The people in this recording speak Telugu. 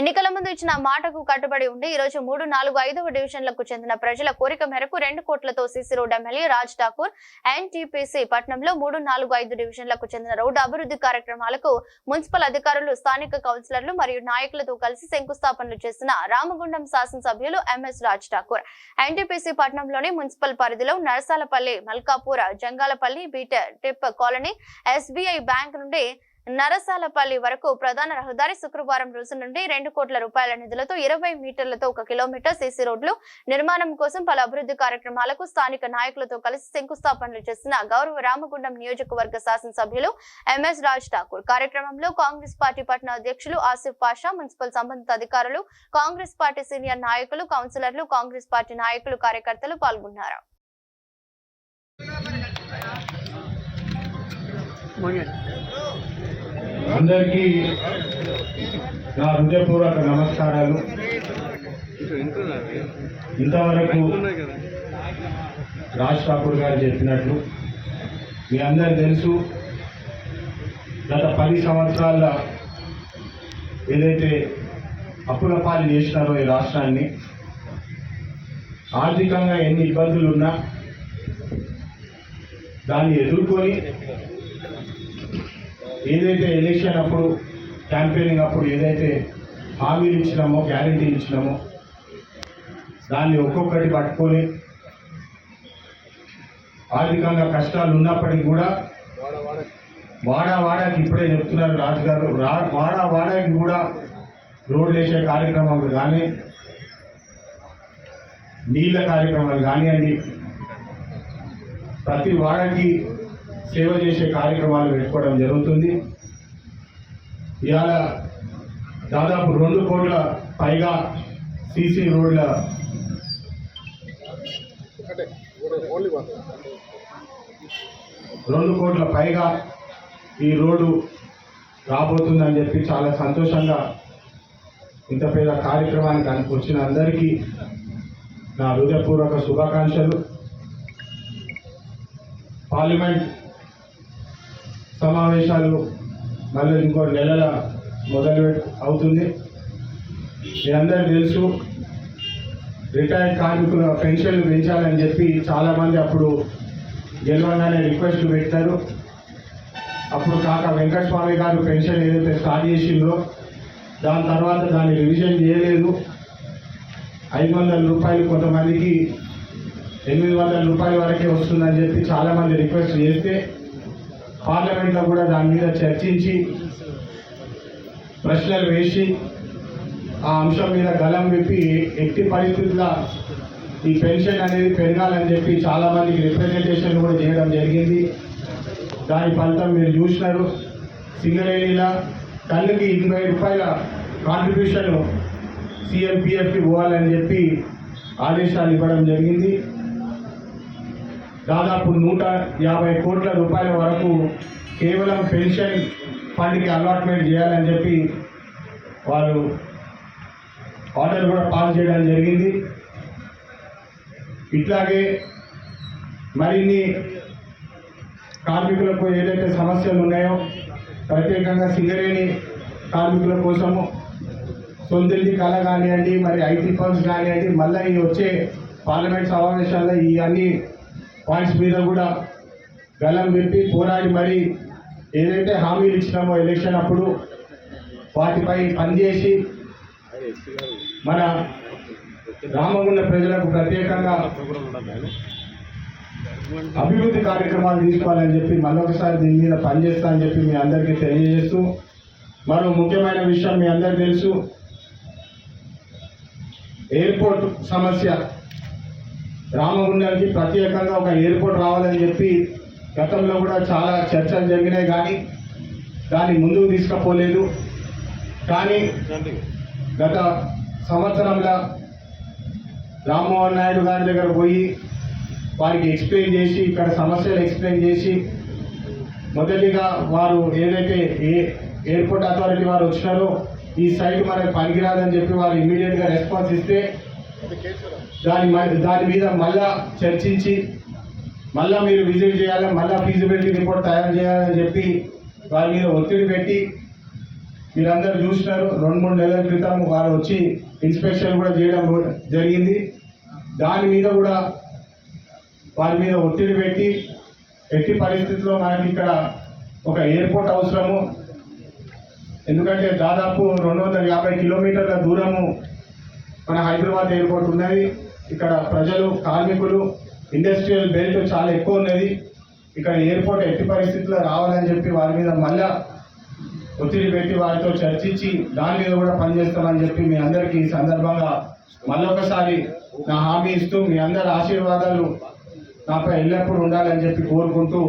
ఎన్నికల ముందు ఇచ్చిన మాటకు కట్టుబడి ఉండి ఈ రోజు మూడు నాలుగు ఐదవ డివిజన్లకు చెందిన ప్రజల కోరిక మేరకు రెండు కోట్లతో CC road MLA Raj Thakur NTPC పట్నంలో మూడు నాలుగు ఐదు డివిజన్లకు చెందిన రోడ్డు అభివృద్ధి కార్యక్రమాలకు మున్సిపల్ అధికారులు స్థానిక కౌన్సిలర్లు మరియు నాయకులతో కలిసి శంకుస్థాపనలు చేసిన రామగుండం శాసనసభ్యులు ఎంఎస్ రాజ్ ఠాకూర్. ఎన్టీపీసీ పట్నంలోని మున్సిపల్ పరిధిలో నరసాలపల్లి మల్కాపూర్ జంగాలపల్లి బీటర్ టిప్ కాలనీ ఎస్బీఐ బ్యాంక్ నుండి నరసాలపల్లి వరకు ప్రధాన రహదారి శుక్రవారం రోజు నుండి రెండు కోట్ల రూపాయల నిధులతో ఇరవై మీటర్లతో ఒక కిలోమీటర్ సీసీ రోడ్లు నిర్మాణం కోసం పలు అభివృద్ధి కార్యక్రమాలకు స్థానిక నాయకులతో కలిసి శంకుస్థాపనలు చేసిన గౌరవ రామగుండం నియోజకవర్గ శాసనసభ్యులు ఎంఎస్ రాజ్ ఠాకూర్. కార్యక్రమంలో కాంగ్రెస్ పార్టీ పట్టణ అధ్యక్షులు ఆసిఫ్ పాషా మున్సిపల్ సంబంధిత అధికారులు కాంగ్రెస్ పార్టీ సీనియర్ నాయకులు కౌన్సిలర్లు కాంగ్రెస్ పార్టీ నాయకులు కార్యకర్తలు పాల్గొన్నారు. అందరికీ నా హృదయపూర్వక నమస్కారాలు. ఇంతవరకు రాజ్ ఠాకూర్ గారు చెప్పినట్లు మీ అందరు తెలుసు గత పది సంవత్సరాల ఏదైతే అప్పుల పాలు చేసినారో ఈ రాష్ట్రాన్ని ఆర్థికంగా ఎన్ని ఇబ్బందులు ఉన్నా దాన్ని ఎదుర్కొని ఏదైతే ఎలక్షన్ అప్పుడు క్యాంపెయినింగ్ అప్పుడు ఏదైతే హామీలు ఇచ్చినామో గ్యారంటీ ఇచ్చినామో దాన్ని ఒక్కొక్కటి పట్టుకొని ఆర్థికంగా కష్టాలు ఉన్నప్పటికీ కూడా వాడా వాడాకి ఇప్పుడే చెప్తున్నారు రాజుగారు రా వాడా వాడాకి కూడా రోడ్లు వేసే కార్యక్రమాలు కానీ నీళ్ళ కార్యక్రమాలు కానివ్వండి ప్రతి వాడకి సేవ చేసే కార్యక్రమాలు పెట్టుకోవడం జరుగుతుంది. ఇవాళ దాదాపు రెండు కోట్ల పైగా సీసీ రోడ్ల రెండు కోట్ల పైగా ఈ రోడ్డు రాబోతుందని చెప్పి చాలా సంతోషంగా ఇంత పెద్ద కార్యక్రమానికి దానికి వచ్చిన అందరికీ నా హృదయపూర్వక శుభాకాంక్షలు. పార్లమెంట్ సమావేశాలు మళ్ళీ ఇంకో నెలల మొదలు అవుతుంది. మీరందరూ తెలుసు రిటైర్డ్ కార్మికుల పెన్షన్లు పెంచాలని చెప్పి చాలామంది అప్పుడు గెలవగానే రిక్వెస్ట్ పెట్టారు అప్పుడు కాక వెంకటస్వామి గారు పెన్షన్ ఏదైతే స్టార్ట్ చేసిందో దాని తర్వాత దాన్ని రివిజన్ చేయలేదు. ఐదు వందల రూపాయలు కొంతమందికి ఎనిమిది వందల రూపాయల వరకే వస్తుందని చెప్పి చాలామంది రిక్వెస్ట్ చేస్తే పార్లమెంట్లో కూడా దాని మీద చర్చించి ప్రశ్నలు వేసి ఆ అంశం మీద గలం విప్పి ఎట్టి పరిస్థితుల్లో ఈ పెన్షన్ అనేది పెరగాలని చెప్పి చాలామందికి రిప్రజెంటేషన్ కూడా చేయడం జరిగింది. దాని ఫలితం మీరు చూసినారు. సింగరేణిలా టన్నుకి ఇరవై రూపాయల కాంట్రిబ్యూషన్ సిఎంపిఎఫ్కి పోవాలని చెప్పి ఆదేశాలు ఇవ్వడం జరిగింది. దాదాపు నూట యాభై కోట్ల రూపాయల వరకు కేవలం పెన్షన్ ఫండ్కి అలాట్మెంట్ చేయాలని చెప్పి వారు ఆర్డర్ కూడా పాస్ చేయడం జరిగింది. ఇట్లాగే మరిన్ని కార్మికులకు ఏదైతే సమస్యలు ఉన్నాయో ప్రత్యేకంగా సింగరేణి కార్మికుల కోసము సొంతిల్లి కళ కానివ్వండి మరి ఐటీ ఫండ్స్ కానివ్వండి మళ్ళీ ఈ వచ్చే పార్లమెంట్ సమావేశాల్లో ఇవన్నీ పాయింట్స్ మీద కూడా గలం విప్పి పోరాడి మరి ఏదైతే హామీలు ఇచ్చినామో ఎలక్షన్ అప్పుడు వాటిపై పనిచేసి మన రామగుండ ప్రజలకు ప్రత్యేకంగా అభివృద్ధి కార్యక్రమాలు తీసుకోవాలని చెప్పి మరొకసారి దీని మీద పనిచేస్తా అని చెప్పి మీ అందరికీ తెలియజేస్తూ మరో ముఖ్యమైన విషయం మీ అందరికీ తెలుసు. ఎయిర్పోర్ట్ సమస్య రామగుండానికి ప్రత్యేకంగా ఒక ఎయిర్పోర్ట్ రావాలని చెప్పి గతంలో కూడా చాలా చర్చలు జరిగినాయి కానీ దాన్ని ముందుకు తీసుకుపోలేదు. కానీ గత సంవత్సరంలో రామ్మోహన్ నాయుడు గారి దగ్గర పోయి వారికి ఎక్స్ప్లెయిన్ చేసి ఇక్కడ సమస్యలు ఎక్స్ప్లెయిన్ చేసి మొదటిగా వారు ఏదైతే ఏ ఎయిర్పోర్ట్ అథారిటీ వారు వచ్చినారో ఈ సైట్ మనకు పనికిరాదని చెప్పి వారు ఇమీడియట్గా రెస్పాన్స్ ఇస్తే దాని దాని మీద మళ్ళా చర్చించి మళ్ళా మీరు విజిట్ చేయాలి మళ్ళా ఫీజిబిలిటీ రిపోర్ట్ తయారు చేయాలని చెప్పి వారి మీద ఒత్తిడి పెట్టి మీరందరూ చూసినారు. రెండు మూడు నెలల క్రితం వారు వచ్చి ఇన్స్పెక్షన్ కూడా చేయడం జరిగింది. దాని మీద కూడా వారి మీద ఒత్తిడి పెట్టి ఎట్టి పరిస్థితుల్లో మనకి ఇక్కడ ఒక ఎయిర్పోర్ట్ అవసరము. ఎందుకంటే దాదాపు రెండు వందల యాభై కిలోమీటర్ల దూరము మన హైదరాబాద్ ఎయిర్పోర్ట్ ఉన్నది. ఇక్కడ ప్రజలు కార్మికులు ఇండస్ట్రియల్ బెల్ట్ చాలా ఎక్కువ ఉన్నది. ఇక్కడ ఎయిర్పోర్ట్ ఎట్టి పరిస్థితుల్లో రావాలని చెప్పి వారి మీద మళ్ళా ఒత్తిడి పెట్టి వారితో చర్చించి దాని మీద కూడా పనిచేస్తామని చెప్పి మీ అందరికీ ఈ సందర్భంగా మళ్ళొకసారి నా హామీ ఇస్తూ మీ అందరి ఆశీర్వాదాలు నాపై ఎల్లప్పుడూ ఉండాలని చెప్పి కోరుకుంటూ